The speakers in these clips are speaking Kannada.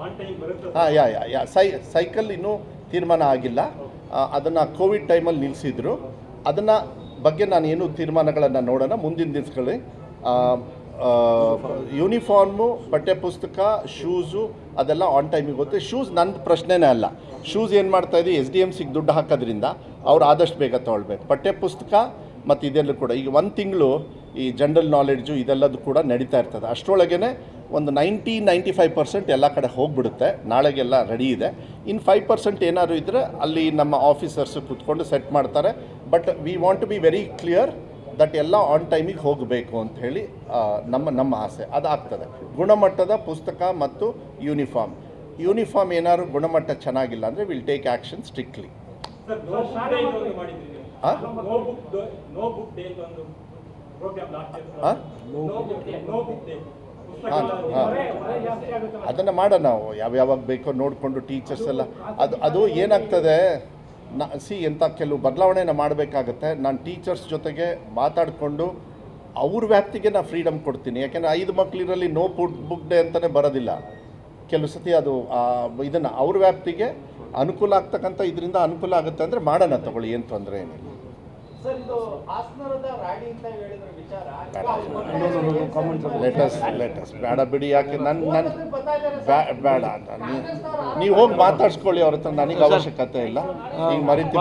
ಹಾಂ ಯಾ ಯಾ ಯಾ ಸೈ ಸೈಕಲ್ ಇನ್ನೂ ತೀರ್ಮಾನ ಆಗಿಲ್ಲ. ಅದನ್ನು ಕೋವಿಡ್ ಟೈಮಲ್ಲಿ ನಿಲ್ಲಿಸಿದ್ರು ಅದನ್ನು ಬಗ್ಗೆ ನಾನು ಏನು ತೀರ್ಮಾನಗಳನ್ನು ನೋಡೋಣ. ಮುಂದಿನ ದಿವಸಗಳಲ್ಲಿ. ಯೂನಿಫಾರ್ಮು ಪಠ್ಯಪುಸ್ತಕ ಶೂಸು ಅದೆಲ್ಲ ಆನ್ ಟೈಮಿಗೆ ಗೊತ್ತೆ ಶೂಸ್ ನನ್ನ ಪ್ರಶ್ನೆನೇ ಅಲ್ಲ. ಶೂಸ್ ಏನು ಮಾಡ್ತಾ ಇದ್ದೀವಿ ಎಸ್ ಡಿ ಎಂ ಸಿಗೆ ದುಡ್ಡು ಹಾಕೋದ್ರಿಂದ ಅವ್ರು ಆದಷ್ಟು ಬೇಗ ತೊಗೊಳ್ಬೇಕು. ಪಠ್ಯಪುಸ್ತಕ ಮತ್ತು ಇದೆಲ್ಲ ಕೂಡ. ಈಗ ಒಂದು ತಿಂಗಳು ಈ ಜನರಲ್ ನಾಲೆಡ್ಜು ಇದೆಲ್ಲದು ಕೂಡ ನಡೀತಾ ಇರ್ತದೆ. ಅಷ್ಟರೊಳಗೇ ಒಂದು ನೈಂಟಿ ನೈಂಟಿ ಫೈವ್ ಪರ್ಸೆಂಟ್ ಎಲ್ಲ ಕಡೆ ಹೋಗಿಬಿಡುತ್ತೆ. ನಾಳೆಗೆಲ್ಲ ರೆಡಿ ಇದೆ. ಇನ್ನು ಫೈವ್ ಪರ್ಸೆಂಟ್ ಏನಾದರೂ ಇದ್ದರೆ ಅಲ್ಲಿ ನಮ್ಮ ಆಫೀಸರ್ಸ್ ಕೂತ್ಕೊಂಡು ಸೆಟ್ ಮಾಡ್ತಾರೆ. But we want to be very clear that ಎಲ್ಲ ಆನ್ ಟೈಮಿಗೆ ಹೋಗಬೇಕು ಅಂತ ಹೇಳಿ ನಮ್ಮ ನಮ್ಮ ಆಸೆ. ಅದಾಗ್ತದೆ ಗುಣಮಟ್ಟದ ಪುಸ್ತಕ ಮತ್ತು ಯೂನಿಫಾರ್ಮ್ ಯೂನಿಫಾರ್ಮ್ ಏನಾದ್ರು ಗುಣಮಟ್ಟ ಚೆನ್ನಾಗಿಲ್ಲ ಅಂದರೆ will take action strictly sir ಹಾಂ ಹಾಂ ಅದನ್ನು ಮಾಡೋಣ ನಾವು. ಯಾವ ಯಾವಾಗ ಬೇಕೋ ನೋಡಿಕೊಂಡು ಟೀಚರ್ಸ್ ಎಲ್ಲ. ಅದು ಅದು ಏನಾಗ್ತದೆ? ನ, ಸಿ ಎಂಥ ಕೆಲವು ಬದಲಾವಣೆನ ಮಾಡಬೇಕಾಗತ್ತೆ. ನಾನು ಟೀಚರ್ಸ್ ಜೊತೆಗೆ ಮಾತಾಡಿಕೊಂಡು ಅವ್ರ ವ್ಯಾಪ್ತಿಗೆ ನಾನು ಫ್ರೀಡಮ್ ಕೊಡ್ತೀನಿ. ಯಾಕೆಂದರೆ ಐದು ಮಕ್ಕಳಿರಲ್ಲಿ ನೋ ಫುಡ್ ಬುಕ್ ಡೇ ಅಂತಲೇ ಬರೋದಿಲ್ಲ. ಕೆಲವು ಸತಿ ಅದು ಇದನ್ನು ಅವ್ರ ವ್ಯಾಪ್ತಿಗೆ ಅನುಕೂಲ ಆಗ್ತಕ್ಕಂಥ ಇದರಿಂದ ಅನುಕೂಲ ಆಗುತ್ತೆ ಅಂದರೆ ಮಾಡೋಣ ತಗೊಳ್ಳಿ, ಏನು ತೊಂದರೆ ಏನಿಲ್ಲ. ಲೇಟಸ್ ಲೇಟಸ್ ಬೇಡ ಬಿಡಿ ಯಾಕೆ ನನ್ನ ನನ್ನ ಬ್ಯಾ- ಬೇಡ ನೀವು ಹೋಗಿ ಮಾತಾಡ್ಸ್ಕೊಳ್ಳಿ ಅವ್ರ ಹತ್ರ. ನನಗೆ ಅವಶ್ಯಕತೆ ಇಲ್ಲ. ಈಗ ಮರಿತಿ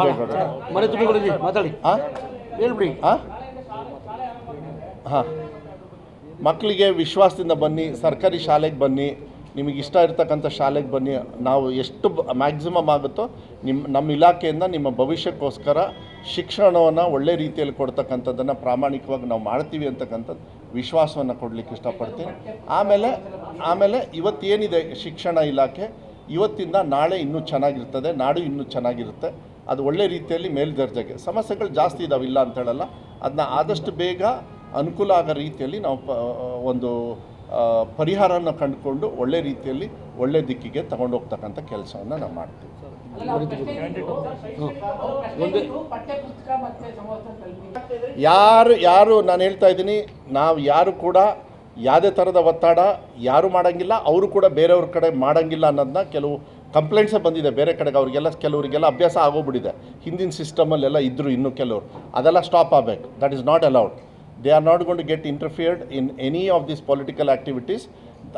ತುಂಬಿಕೊಳ್ಳಿ ಮಾತಾಡಿ. ಹಾಂ? ಹೇಳ್ಬಿಡಿ. ಹಾಂ? ಹಾಂ. ಮಕ್ಕಳಿಗೆ ವಿಶ್ವಾಸದಿಂದ ಬನ್ನಿ ಸರ್ಕಾರಿ ಶಾಲೆಗೆ ಬನ್ನಿ ನಿಮಗೆ ಇಷ್ಟ ಇರ್ತಕ್ಕಂಥ ಶಾಲೆಗೆ ಬನ್ನಿ. ನಾವು ಎಷ್ಟು ಮ್ಯಾಕ್ಸಿಮಮ್ ಆಗುತ್ತೋ ನಿಮ್ಮ ನಮ್ಮ ಇಲಾಖೆಯಿಂದ ನಿಮ್ಮ ಭವಿಷ್ಯಕ್ಕೋಸ್ಕರ ಶಿಕ್ಷಣವನ್ನು ಒಳ್ಳೆ ರೀತಿಯಲ್ಲಿ ಕೊಡ್ತಕ್ಕಂಥದ್ದನ್ನು ಪ್ರಾಮಾಣಿಕವಾಗಿ ನಾವು ಮಾಡ್ತೀವಿ ಅಂತಕ್ಕಂಥದ್ದು ವಿಶ್ವಾಸವನ್ನು ಕೊಡಲಿಕ್ಕೆ ಇಷ್ಟಪಡ್ತೀನಿ. ಆಮೇಲೆ ಆಮೇಲೆ ಇವತ್ತೇನಿದೆ ಶಿಕ್ಷಣ ಇಲಾಖೆ? ಇವತ್ತಿಂದ ನಾಳೆ ಇನ್ನೂ ಚೆನ್ನಾಗಿರ್ತದೆ, ನಾಡು ಇನ್ನೂ ಚೆನ್ನಾಗಿರುತ್ತೆ. ಅದು ಒಳ್ಳೆ ರೀತಿಯಲ್ಲಿ ಮೇಲ್ದರ್ಜೆಗೆ. ಸಮಸ್ಯೆಗಳು ಜಾಸ್ತಿ ಇದಾವೆ, ಇಲ್ಲ ಅಂತ ಹೇಳಲ್ಲ. ಅದನ್ನ ಆದಷ್ಟು ಬೇಗ ಅನುಕೂಲ ಆಗೋ ರೀತಿಯಲ್ಲಿ ನಾವು ಒಂದು ಪರಿಹಾರನ ಕಂಡುಕೊಂಡು ಒಳ್ಳೆ ರೀತಿಯಲ್ಲಿ ಒಳ್ಳೆ ದಿಕ್ಕಿಗೆ ತಗೊಂಡೋಗ್ತಕ್ಕಂಥ ಕೆಲಸವನ್ನು ನಾವು ಮಾಡ್ತೀವಿ. ಯಾರು ಯಾರು ನಾನು ಹೇಳ್ತಾ ಇದ್ದೀನಿ ನಾವು ಯಾರು ಕೂಡ ಯಾವುದೇ ಥರದ ಒತ್ತಡ ಯಾರು ಮಾಡೋಂಗಿಲ್ಲ ಅವರು ಕೂಡ ಬೇರೆಯವ್ರ ಕಡೆ ಮಾಡೋಂಗಿಲ್ಲ ಅನ್ನೋದನ್ನ ಕೆಲವು ಕಂಪ್ಲೇಂಟ್ಸೇ ಬಂದಿದೆ ಬೇರೆ ಕಡೆಗೆ. ಅವರಿಗೆಲ್ಲ ಕೆಲವರಿಗೆಲ್ಲ ಅಭ್ಯಾಸ ಆಗೋಗ್ಬಿಟ್ಟಿದೆ. ಹಿಂದಿನ ಸಿಸ್ಟಮಲ್ಲೆಲ್ಲ ಇದ್ದರು ಇನ್ನೂ ಕೆಲವರು. ಅದೆಲ್ಲ ಸ್ಟಾಪ್ ಆಗಬೇಕು. That is not allowed they are not going to get interfered in any of this political activities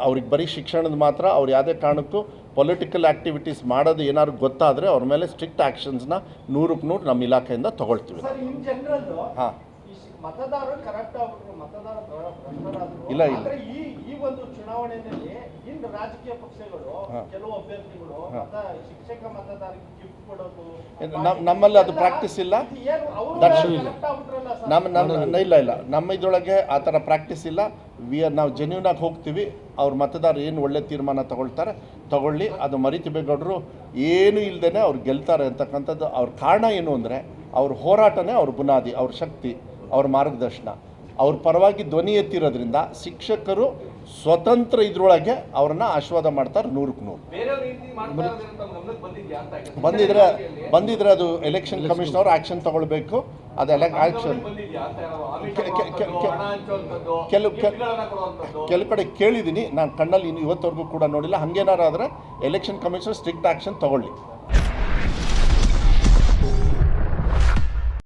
ಅವ್ರಿಗೆ ಬರೀ ಶಿಕ್ಷಣದ ಮಾತ್ರ ಅವ್ರು ಯಾವುದೇ ಕಾರಣಕ್ಕೂ ಪೊಲಿಟಿಕಲ್ ಆ್ಯಕ್ಟಿವಿಟೀಸ್ ಮಾಡೋದು ಏನಾದ್ರು ಗೊತ್ತಾದರೆ ಅವ್ರ ಮೇಲೆ ಸ್ಟ್ರಿಕ್ಟ್ ಆ್ಯಕ್ಷನ್ಸ್ನ ನೂರಕ್ಕೆ ನೂರು ನಮ್ಮ ಇಲಾಖೆಯಿಂದ ತೊಗೊಳ್ತೀವಿ ಹಾಂ. ಮತದಾರರು ಕರೆಕ್ಟ್ ಆಗ್ಬಿಟ್ರು ಮತದಾರ ಇಲ್ಲ, ಇಲ್ಲ. ಈ ಈ ಒಂದು ಚುನಾವಣೆಯಲ್ಲಿ ಇಂದು ರಾಜಕೀಯ ಪಕ್ಷಗಳು ಕೆಲವು ಅಭ್ಯರ್ಥಿಗಳು. ಮತ ಶಿಕ್ಷಕ ಮತದಾರರಿಗೆ ಗಿಫ್ಟ್ ಕೊಡೋದು ನಮ್ಮಲ್ಲಿ ಅದು ಪ್ರಾಕ್ಟೀಸ್ ಇಲ್ಲ. ದರ್ಶನ ಇಲ್ಲ. ನಮ್ಮ ನಮ್ಮ ಇಲ್ಲ ಇಲ್ಲ. ನಮ್ಮ ಇದ್ರೊಳಗೆ ಆ ಥರ ಪ್ರಾಕ್ಟೀಸ್ ಇಲ್ಲ. ವಿ ಆರ್ ನಾವು ಜೆನ್ಯೂನ್ ಆಗಿ ಹೋಗ್ತೀವಿ. ಅವ್ರ ಮತದಾರರು ಏನು ಒಳ್ಳೆ ತೀರ್ಮಾನ ತಗೊಳ್ತಾರೆ ತಗೊಳ್ಳಿ. ಅದು ಮರಿತಿಬೇಗೌಡರು ಏನು ಇಲ್ಲದೇ ಅವ್ರು ಗೆಲ್ತಾರೆ ಅಂತಕ್ಕಂಥದ್ದು. ಅವ್ರ ಕಾರಣ ಏನು ಅಂದರೆ ಅವ್ರ ಹೋರಾಟನೇ ಅವ್ರ ಬುನಾದಿ ಅವ್ರ ಶಕ್ತಿ. ಅವ್ರ ಮಾರ್ಗದರ್ಶನ. ಅವ್ರ ಪರವಾಗಿ ಧ್ವನಿ ಎತ್ತಿರೋದ್ರಿಂದ ಶಿಕ್ಷಕರು ಸ್ವತಂತ್ರ ಇದ್ರೊಳಗೆ ಅವ್ರನ್ನ ಆಶೀರ್ವಾದ ಮಾಡ್ತಾರೆ ನೂರಕ್ಕೆ ನೂರು. ಬಂದಿದ್ರೆ ಬಂದಿದ್ರೆ ಅದು ಎಲೆಕ್ಷನ್ ಕಮಿಷನ್ ಅವರು ಆ್ಯಕ್ಷನ್ ತಗೊಳ್ಬೇಕು. ಅದೆಲ್ಲ ಆಕ್ಷನ್ ಕೆಲವು-. ಕೆಲವು ಕಡೆ ಕೇಳಿದ್ದೀನಿ. ನಾನು ಕಣ್ಣಲ್ಲಿ ಇನ್ನು ಇವತ್ತವರೆಗೂ ಕೂಡ ನೋಡಿಲ್ಲ. ಹಂಗೇನಾರು ಆದರೆ ಎಲೆಕ್ಷನ್ ಕಮಿಷನ್ ಸ್ಟ್ರಿಕ್ಟ್ ಆ್ಯಕ್ಷನ್ ತಗೊಳ್ಳಿ.